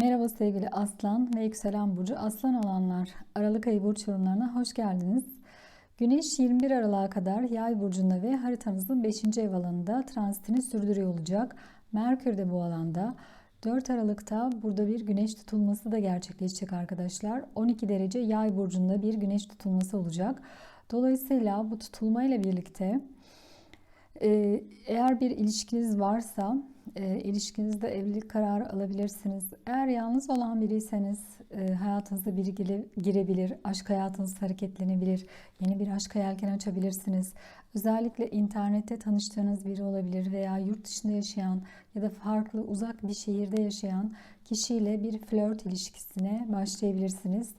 Merhaba sevgili Aslan ve Yükselen Burcu Aslan olanlar. Aralık ayı burç yorumlarına hoş geldiniz. Güneş 21 Aralık'a kadar Yay burcunda ve haritanızın 5. ev alanında transitini sürdürüyor olacak. Merkür de bu alanda. 4 Aralık'ta burada bir güneş tutulması da gerçekleşecek arkadaşlar. 12 derece Yay burcunda bir güneş tutulması olacak. Dolayısıyla bu tutulmayla birlikte e, eğer bir ilişkiniz varsa e, ilişkinizde evlilik kararı alabilirsiniz. Eğer yalnız olan biriyseniz e, hayatınıza biri gire, girebilir, aşk hayatınız hareketlenebilir, yeni bir aşk yelken açabilirsiniz. Özellikle internette tanıştığınız biri olabilir veya yurt dışında yaşayan ya da farklı uzak bir şehirde yaşayan kişiyle bir flört ilişkisine başlayabilirsiniz.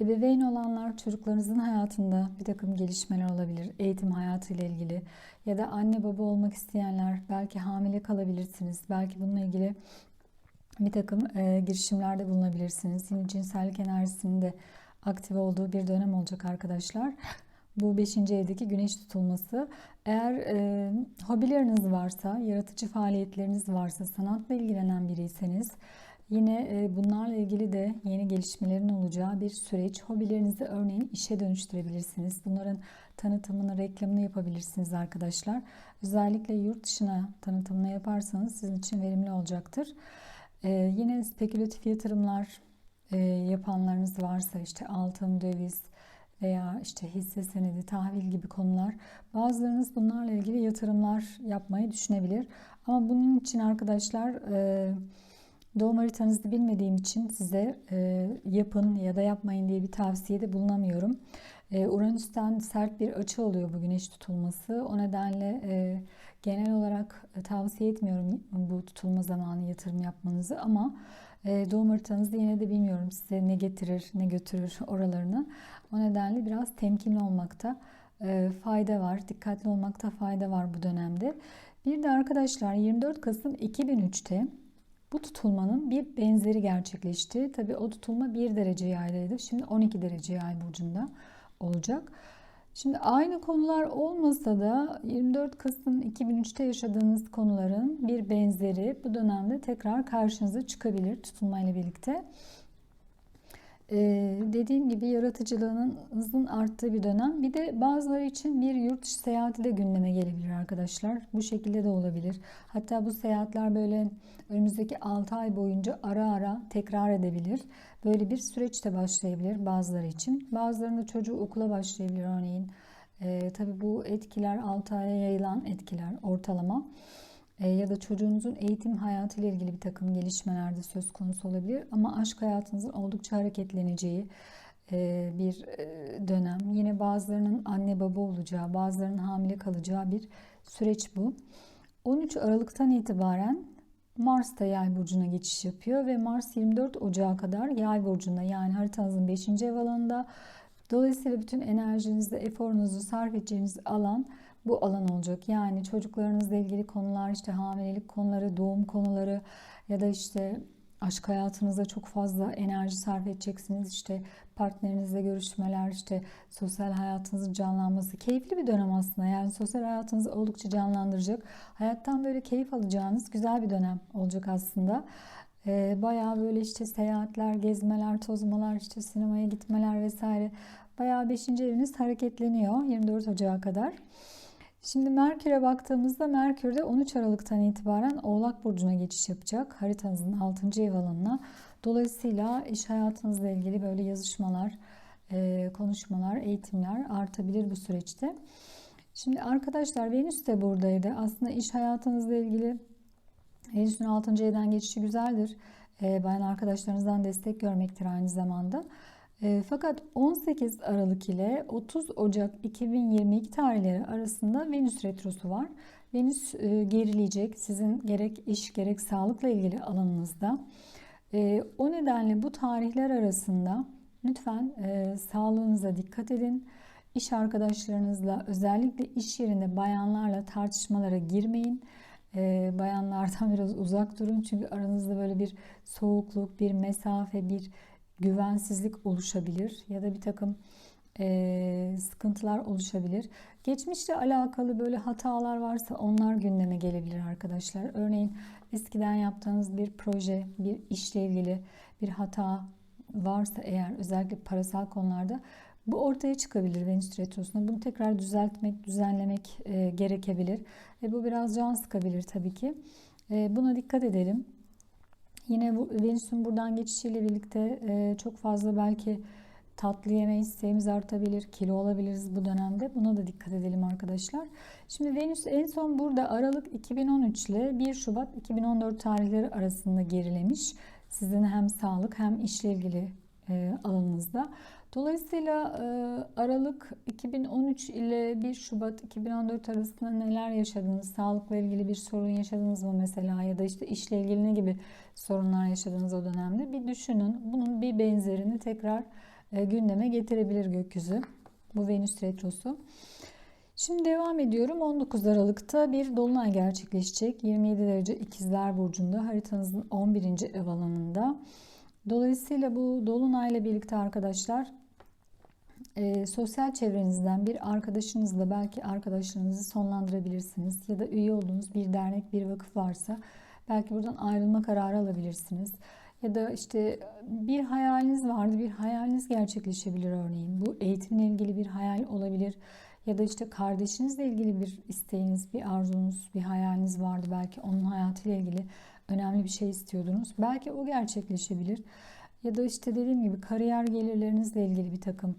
Ebeveyn olanlar çocuklarınızın hayatında bir takım gelişmeler olabilir. Eğitim hayatı ile ilgili ya da anne baba olmak isteyenler belki hamile kalabilirsiniz. Belki bununla ilgili bir takım e, girişimlerde bulunabilirsiniz. Yine cinsellik enerjisinin de aktif olduğu bir dönem olacak arkadaşlar. Bu 5. evdeki güneş tutulması. Eğer e, hobileriniz varsa, yaratıcı faaliyetleriniz varsa, sanatla ilgilenen biriyseniz Yine e, bunlarla ilgili de yeni gelişmelerin olacağı bir süreç. Hobilerinizi örneğin işe dönüştürebilirsiniz. Bunların tanıtımını, reklamını yapabilirsiniz arkadaşlar. Özellikle yurt dışına tanıtımını yaparsanız sizin için verimli olacaktır. Ee, yine spekülatif yatırımlar e, yapanlarınız varsa işte altın, döviz veya işte hisse senedi, tahvil gibi konular. Bazılarınız bunlarla ilgili yatırımlar yapmayı düşünebilir. Ama bunun için arkadaşlar... E, Doğum haritanızı bilmediğim için size e, yapın ya da yapmayın diye bir tavsiyede bulunamıyorum. E, Uranüs'ten sert bir açı oluyor bu güneş tutulması. O nedenle e, genel olarak e, tavsiye etmiyorum bu tutulma zamanı yatırım yapmanızı ama e, doğum haritanızı yine de bilmiyorum size ne getirir ne götürür oralarını. O nedenle biraz temkinli olmakta e, fayda var. Dikkatli olmakta fayda var bu dönemde. Bir de arkadaşlar 24 Kasım 2003'te bu tutulmanın bir benzeri gerçekleşti. Tabi o tutulma 1 derece yaydaydı. Şimdi 12 derece yay burcunda olacak. Şimdi aynı konular olmasa da 24 Kasım 2003'te yaşadığınız konuların bir benzeri bu dönemde tekrar karşınıza çıkabilir tutulmayla birlikte. Ee, dediğim gibi yaratıcılığınızın arttığı bir dönem. Bir de bazıları için bir yurt dışı seyahati de gündeme gelebilir arkadaşlar. Bu şekilde de olabilir. Hatta bu seyahatler böyle önümüzdeki 6 ay boyunca ara ara tekrar edebilir. Böyle bir süreç de başlayabilir bazıları için. Bazılarında çocuğu okula başlayabilir örneğin. Ee, tabii bu etkiler 6 aya yayılan etkiler ortalama. E, ya da çocuğunuzun eğitim hayatı ile ilgili bir takım gelişmeler de söz konusu olabilir. Ama aşk hayatınızın oldukça hareketleneceği e, bir e, dönem. Yine bazılarının anne baba olacağı, bazılarının hamile kalacağı bir süreç bu. 13 Aralık'tan itibaren Mars da yay burcuna geçiş yapıyor ve Mars 24 Ocağı kadar yay burcunda yani haritanızın 5. ev alanında. Dolayısıyla bütün enerjinizi, eforunuzu sarf edeceğiniz alan bu alan olacak. Yani çocuklarınızla ilgili konular, işte hamilelik konuları, doğum konuları ya da işte aşk hayatınıza çok fazla enerji sarf edeceksiniz. İşte partnerinizle görüşmeler, işte sosyal hayatınızın canlanması. Keyifli bir dönem aslında. Yani sosyal hayatınızı oldukça canlandıracak. Hayattan böyle keyif alacağınız güzel bir dönem olacak aslında. Ee, bayağı böyle işte seyahatler, gezmeler, tozmalar, işte sinemaya gitmeler vesaire. Bayağı 5. eviniz hareketleniyor 24 Ocağı kadar. Şimdi Merkür'e baktığımızda Merkür de 13 Aralık'tan itibaren Oğlak Burcu'na geçiş yapacak. Haritanızın 6. ev alanına. Dolayısıyla iş hayatınızla ilgili böyle yazışmalar, e, konuşmalar, eğitimler artabilir bu süreçte. Şimdi arkadaşlar Venüs de buradaydı. Aslında iş hayatınızla ilgili Venüs'ün 6. evden geçişi güzeldir. E, bayan arkadaşlarınızdan destek görmektir aynı zamanda. E, fakat 18 Aralık ile 30 Ocak 2022 tarihleri arasında Venüs retrosu var. Venüs e, gerileyecek sizin gerek iş gerek sağlıkla ilgili alanınızda. E, o nedenle bu tarihler arasında lütfen e, sağlığınıza dikkat edin. İş arkadaşlarınızla özellikle iş yerinde bayanlarla tartışmalara girmeyin. E, bayanlardan biraz uzak durun çünkü aranızda böyle bir soğukluk, bir mesafe, bir güvensizlik oluşabilir ya da bir takım e, sıkıntılar oluşabilir. Geçmişle alakalı böyle hatalar varsa onlar gündeme gelebilir arkadaşlar. Örneğin eskiden yaptığınız bir proje, bir işle ilgili bir hata varsa eğer özellikle parasal konularda bu ortaya çıkabilir Venüs Retrosu'nda. Bunu tekrar düzeltmek, düzenlemek e, gerekebilir. Ve bu biraz can sıkabilir tabii ki. E, buna dikkat edelim. Yine bu Venüs'ün buradan geçişiyle birlikte e, çok fazla belki tatlı yeme isteğimiz artabilir, kilo olabiliriz bu dönemde. Buna da dikkat edelim arkadaşlar. Şimdi Venüs en son burada Aralık 2013 ile 1 Şubat 2014 tarihleri arasında gerilemiş. Sizin hem sağlık hem işle ilgili e, alanınızda. Dolayısıyla e, Aralık 2013 ile 1 Şubat 2014 arasında neler yaşadınız? Sağlıkla ilgili bir sorun yaşadınız mı mesela ya da işte işle ilgili ne gibi sorunlar yaşadınız o dönemde? Bir düşünün. Bunun bir benzerini tekrar e, gündeme getirebilir gökyüzü. Bu Venüs retrosu. Şimdi devam ediyorum. 19 Aralık'ta bir dolunay gerçekleşecek. 27 derece ikizler burcunda haritanızın 11. ev alanında. Dolayısıyla bu dolunayla birlikte arkadaşlar e, sosyal çevrenizden bir arkadaşınızla belki arkadaşlarınızı sonlandırabilirsiniz. Ya da üye olduğunuz bir dernek, bir vakıf varsa belki buradan ayrılma kararı alabilirsiniz. Ya da işte bir hayaliniz vardı, bir hayaliniz gerçekleşebilir örneğin. Bu eğitimle ilgili bir hayal olabilir. Ya da işte kardeşinizle ilgili bir isteğiniz, bir arzunuz, bir hayaliniz vardı. Belki onun hayatıyla ilgili önemli bir şey istiyordunuz. Belki o gerçekleşebilir. Ya da işte dediğim gibi kariyer gelirlerinizle ilgili bir takım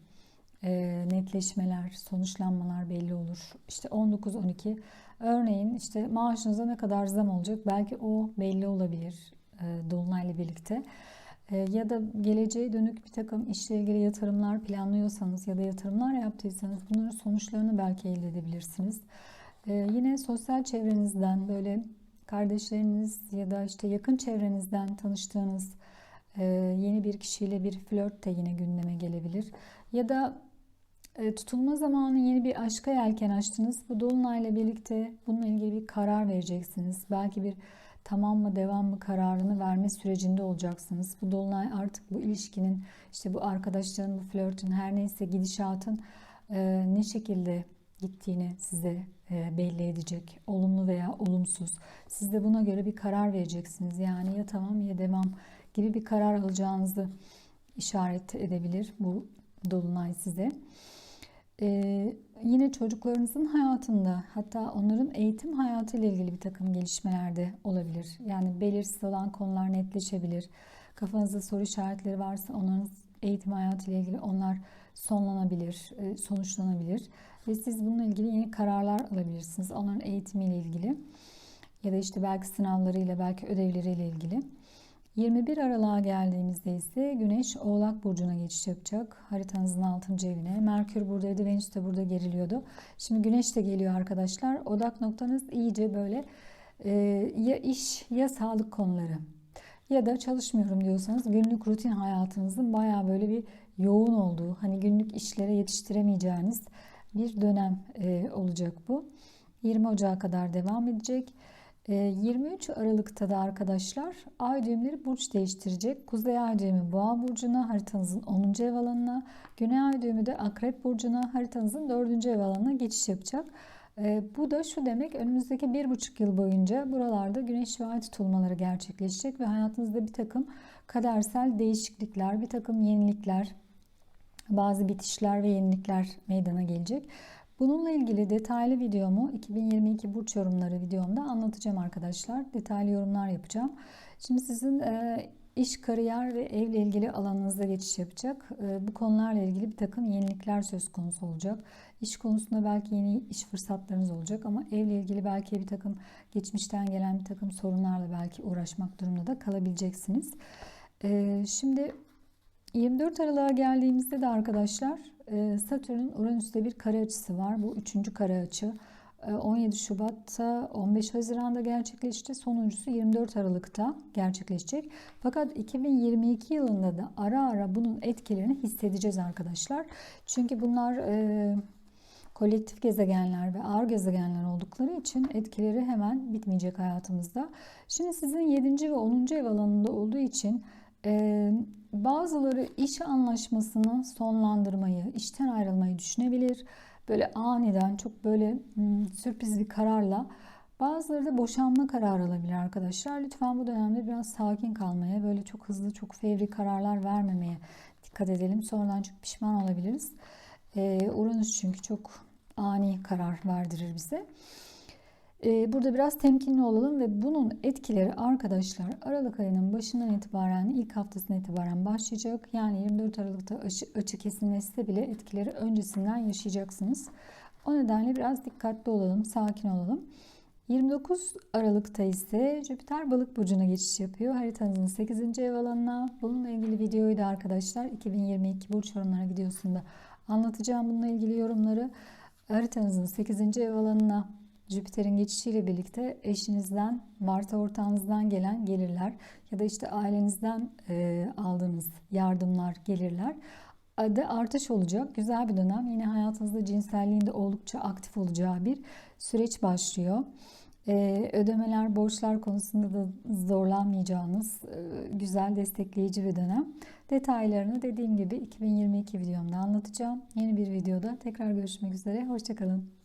e, netleşmeler, sonuçlanmalar belli olur. İşte 19-12 örneğin işte maaşınıza ne kadar zam olacak belki o belli olabilir e, Dolunay'la birlikte. E, ya da geleceğe dönük bir takım işle ilgili yatırımlar planlıyorsanız ya da yatırımlar yaptıysanız bunların sonuçlarını belki elde edebilirsiniz. E, yine sosyal çevrenizden böyle kardeşleriniz ya da işte yakın çevrenizden tanıştığınız yeni bir kişiyle bir flört de yine gündeme gelebilir. Ya da tutulma zamanı yeni bir aşka yelken açtınız. Bu dolunayla birlikte bununla ilgili bir karar vereceksiniz. Belki bir tamam mı devam mı kararını verme sürecinde olacaksınız. Bu dolunay artık bu ilişkinin işte bu arkadaşların bu flörtün her neyse gidişatın e, ne şekilde gittiğini size e, belli edecek. Olumlu veya olumsuz. Siz de buna göre bir karar vereceksiniz. Yani ya tamam ya devam gibi bir karar alacağınızı işaret edebilir bu dolunay size. Ee, yine çocuklarınızın hayatında hatta onların eğitim hayatı ile ilgili bir takım gelişmeler de olabilir. Yani belirsiz olan konular netleşebilir. Kafanızda soru işaretleri varsa onların eğitim hayatı ile ilgili onlar sonlanabilir, e, sonuçlanabilir. Ve siz bununla ilgili yeni kararlar alabilirsiniz. Onların eğitimiyle ilgili ya da işte belki sınavlarıyla, belki ödevleriyle ilgili. 21 Aralık'a geldiğimizde ise Güneş Oğlak Burcu'na geçiş yapacak. Haritanızın 6. evine. Merkür buradaydı, Venüs de burada geriliyordu. Şimdi Güneş de geliyor arkadaşlar. Odak noktanız iyice böyle e, ya iş ya sağlık konuları. Ya da çalışmıyorum diyorsanız günlük rutin hayatınızın baya böyle bir yoğun olduğu, hani günlük işlere yetiştiremeyeceğiniz bir dönem e, olacak bu. 20 Ocağı kadar devam edecek. 23 ee, Aralık'ta da arkadaşlar ay düğümleri burç değiştirecek. Kuzey ay düğümü boğa burcuna haritanızın 10. ev alanına, güney ay düğümü de akrep burcuna haritanızın 4. ev alanına geçiş yapacak. Ee, bu da şu demek önümüzdeki bir buçuk yıl boyunca buralarda güneş ve ay tutulmaları gerçekleşecek ve hayatınızda bir takım kadersel değişiklikler, bir takım yenilikler, bazı bitişler ve yenilikler meydana gelecek. Bununla ilgili detaylı videomu 2022 burç yorumları videomda anlatacağım arkadaşlar. Detaylı yorumlar yapacağım. Şimdi sizin e, iş, kariyer ve evle ilgili alanınızda geçiş yapacak. E, bu konularla ilgili bir takım yenilikler söz konusu olacak. İş konusunda belki yeni iş fırsatlarınız olacak ama evle ilgili belki bir takım geçmişten gelen bir takım sorunlarla belki uğraşmak durumunda da kalabileceksiniz. E, şimdi 24 Aralık'a geldiğimizde de arkadaşlar e, Satürn'ün Uranüs'te bir kare açısı var. Bu üçüncü kare açı. 17 e, Şubat'ta 15 Haziran'da gerçekleşti. Sonuncusu 24 Aralık'ta gerçekleşecek. Fakat 2022 yılında da ara ara bunun etkilerini hissedeceğiz arkadaşlar. Çünkü bunlar e, kolektif gezegenler ve ağır gezegenler oldukları için etkileri hemen bitmeyecek hayatımızda. Şimdi sizin 7. ve 10. ev alanında olduğu için Bazıları iş anlaşmasını sonlandırmayı, işten ayrılmayı düşünebilir. Böyle aniden çok böyle hmm, sürpriz bir kararla. Bazıları da boşanma kararı alabilir arkadaşlar. Lütfen bu dönemde biraz sakin kalmaya, böyle çok hızlı, çok fevri kararlar vermemeye dikkat edelim. Sonradan çok pişman olabiliriz. Ee, Uranüs çünkü çok ani karar verdirir bize. Ee, burada biraz temkinli olalım ve bunun etkileri arkadaşlar Aralık ayının başından itibaren ilk haftasına itibaren başlayacak. Yani 24 Aralık'ta açı, açı kesilmesi bile etkileri öncesinden yaşayacaksınız. O nedenle biraz dikkatli olalım, sakin olalım. 29 Aralık'ta ise Jüpiter balık burcuna geçiş yapıyor. Haritanızın 8. ev alanına. Bununla ilgili videoyu da arkadaşlar 2022 burç yorumları videosunda anlatacağım bununla ilgili yorumları. Haritanızın 8. ev alanına Jüpiter'in geçişiyle birlikte eşinizden, varsa ortağınızdan gelen gelirler ya da işte ailenizden e, aldığınız yardımlar, gelirler de artış olacak. Güzel bir dönem. Yine hayatınızda cinselliğin de oldukça aktif olacağı bir süreç başlıyor. Ee, ödemeler, borçlar konusunda da zorlanmayacağınız e, güzel destekleyici bir dönem. Detaylarını dediğim gibi 2022 videomda anlatacağım. Yeni bir videoda tekrar görüşmek üzere. Hoşçakalın.